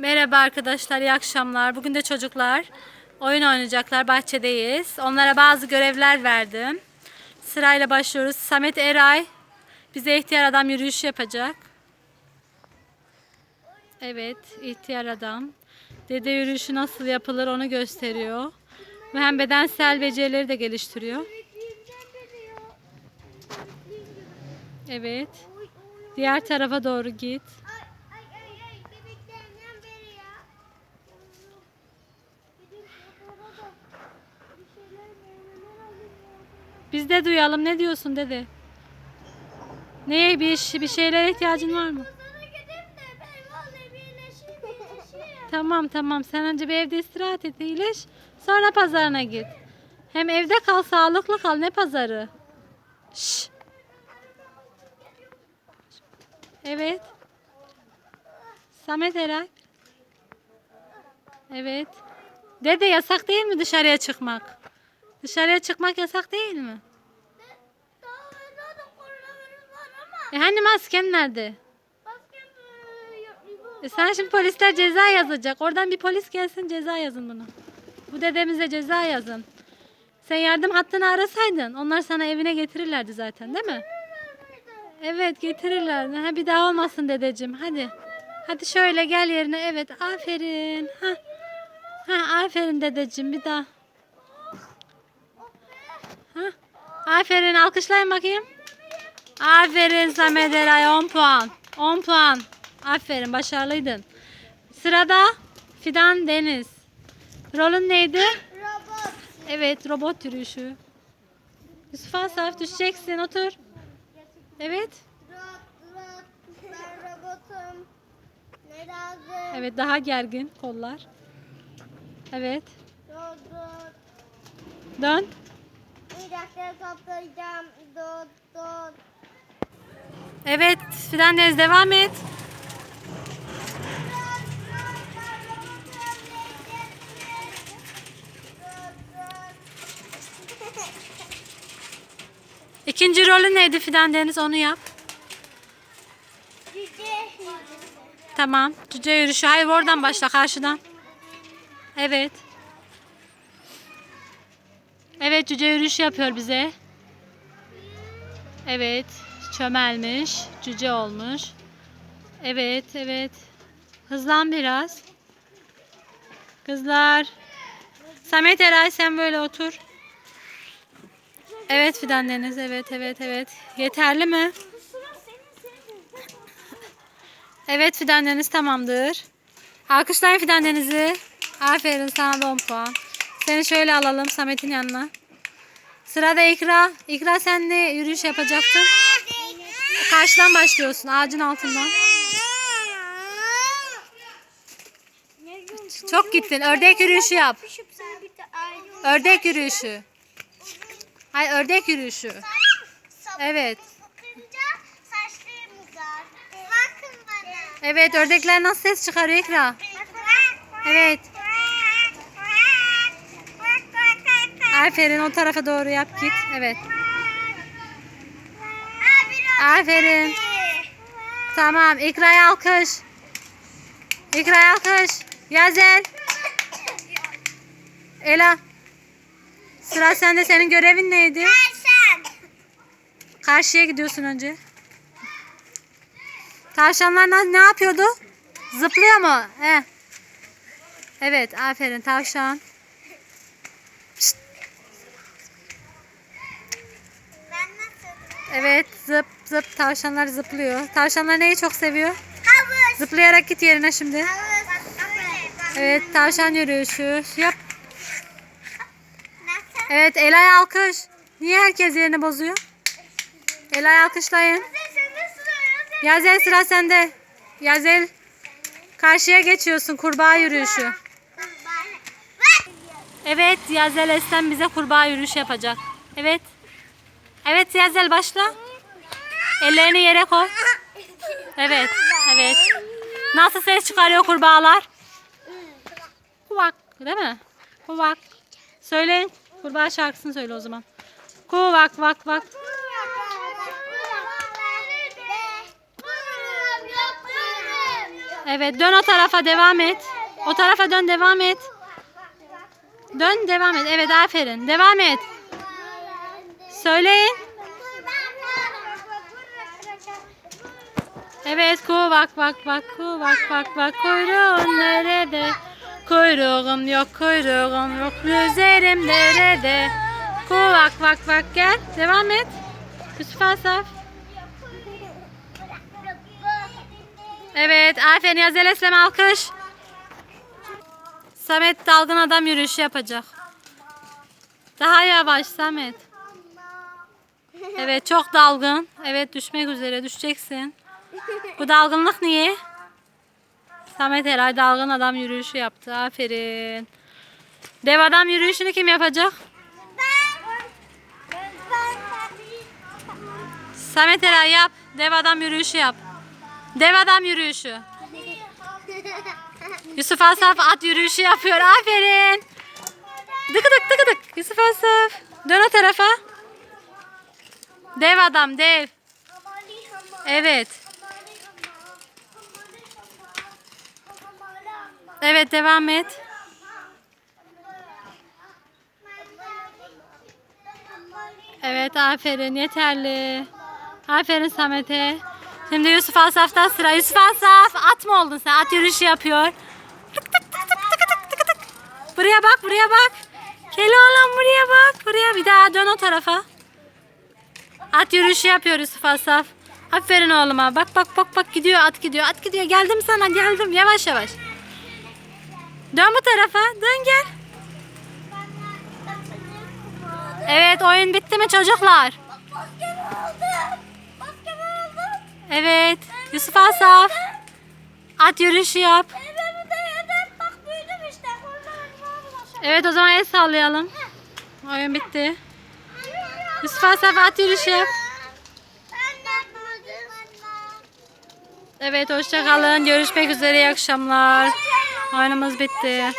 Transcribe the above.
Merhaba arkadaşlar, iyi akşamlar. Bugün de çocuklar oyun oynayacaklar, bahçedeyiz. Onlara bazı görevler verdim. Sırayla başlıyoruz. Samet Eray bize ihtiyar adam yürüyüşü yapacak. Evet, ihtiyar adam. Dede yürüyüşü nasıl yapılır onu gösteriyor. Ve hem bedensel becerileri de geliştiriyor. Evet. Diğer tarafa doğru git. De duyalım. Ne diyorsun dede? Neye bir bir şeylere ihtiyacın var mı? Tamam tamam. Sen önce bir evde istirahat et, iyileş. Sonra pazarına git. Hem evde kal, sağlıklı kal. Ne pazarı? Şş. Evet. Samet Eray. Evet. Dede yasak değil mi dışarıya çıkmak? Dışarıya çıkmak yasak değil mi? Daha daha da koronavirüs var ama. E hani masken nerede? Bu. E sen şimdi polisler ceza yazacak. Oradan bir polis gelsin ceza yazın bunu. Bu dedemize ceza yazın. Sen yardım hattını arasaydın onlar sana evine getirirlerdi zaten değil mi? Evet getirirlerdi. Ha, bir daha olmasın dedeciğim hadi. Hadi şöyle gel yerine. Evet aferin. Ha. Ha, aferin dedeciğim bir daha. Ha. Aferin alkışlayın bakayım. Aferin Samet Eray 10 puan. 10 puan. Aferin başarılıydın. Sırada Fidan Deniz. Rolün neydi? Robot. Evet robot yürüyüşü. Yusuf Asaf düşeceksin otur. Evet. Robot, robot. Ben robotum. Ne lazım? Evet daha gergin kollar. Evet. Robot. Dön. Bir dakika toplayacağım. Dot dot. Evet Fidan Deniz devam et. İkinci rolün neydi Fidan Deniz onu yap. Cüce. Tamam. Cüce yürüyüşü. Hayır oradan başla karşıdan. Evet. Evet cüce yürüyüşü yapıyor bize. Evet. Çömelmiş. Cüce olmuş. Evet evet. Hızlan biraz. Kızlar. Samet Eray sen böyle otur. Evet Fidan Deniz. Evet evet evet. Yeterli mi? Evet Fidan Deniz tamamdır. Alkışlayın Fidan Deniz'i. Aferin sana da 10 puan. Seni şöyle alalım Samet'in yanına. Sırada İkra. İkra sen ne yürüyüş yapacaktın? Karşıdan başlıyorsun ağacın altından. Çok gittin. Ördek yürüyüşü yap. Ördek yürüyüşü. Hayır ördek yürüyüşü. Evet. Evet ördekler nasıl ses çıkarıyor İkra? Evet. Aferin o tarafa doğru yap git. Evet. Aferin. Tamam. İkra'ya alkış. İkra'ya alkış. Yazel. Ela. Sıra sende. Senin görevin neydi? Karşıya gidiyorsun önce. Tavşanlar ne yapıyordu? Zıplıyor mu? He. Evet, aferin tavşan. Pişt, Ben nasıl? Evet, zıp zıp tavşanlar zıplıyor. Tavşanlar neyi çok seviyor? Havuz. Zıplayarak git yerine şimdi. Evet, tavşan yürüyüşü. Yap. Evet, Elay alkış. Niye herkes yerini bozuyor? Elay alkışlayın. Yazel sıra sende. Yazel karşıya geçiyorsun kurbağa yürüyüşü. Evet Yazel Eslem bize kurbağa yürüyüşü yapacak. Evet. Evet Yazel başla. Ellerini yere koy. Evet. Evet. Nasıl ses çıkarıyor kurbağalar? Kuvak değil mi? Kuvak. Söyleyin. Kurbağa şarkısını söyle o zaman. Kuvak vak vak. Evet dön o tarafa devam et. O tarafa dön devam et. Dön devam et. Evet aferin. Devam et. Söyleyin. Evet ku bak bak bak ku bak bak bak kuyruğun nerede? Kuyruğum yok kuyruğum yok üzerim nerede? Ku bak bak bak gel devam et. Yusuf Asaf. Evet aferin Yazel Eslem alkış. Samet dalgın adam yürüyüşü yapacak. Daha yavaş Samet. Evet çok dalgın. Evet düşmek üzere düşeceksin. Bu dalgınlık niye? Samet Eray dalgın adam yürüyüşü yaptı. Aferin. Dev adam yürüyüşünü kim yapacak? Samet Eray yap. Dev adam yürüyüşü yap. Dev adam yürüyüşü. Yusuf Asaf at yürüyüşü yapıyor. Aferin. Dıkıdık dıkıdık. Yusuf Asaf. Dön o tarafa. Dev adam dev. Evet. Evet devam et. Evet aferin yeterli. Aferin Samet'e. Şimdi Yusuf Asaf'tan sıra. Yusuf Asaf at mı oldun sen? At yürüyüşü yapıyor. Tık tık tık tık tık tık tık tık. Buraya bak buraya bak. Keloğlan buraya bak. Buraya bir daha dön o tarafa. At yürüyüşü yapıyor Yusuf Asaf. Aferin oğluma. Bak bak bak bak gidiyor at gidiyor. At gidiyor. Geldim sana geldim. Yavaş yavaş. Dön bu tarafa. Dön gel. Evet oyun bitti mi çocuklar? Evet. Yusuf Asaf. At yürüyüşü yap. Evet o zaman el sallayalım. Oyun bitti. Yusuf Asaf at yürüyüşü yap. Evet hoşça kalın. Görüşmek üzere. İyi akşamlar. Oyunumuz bitti.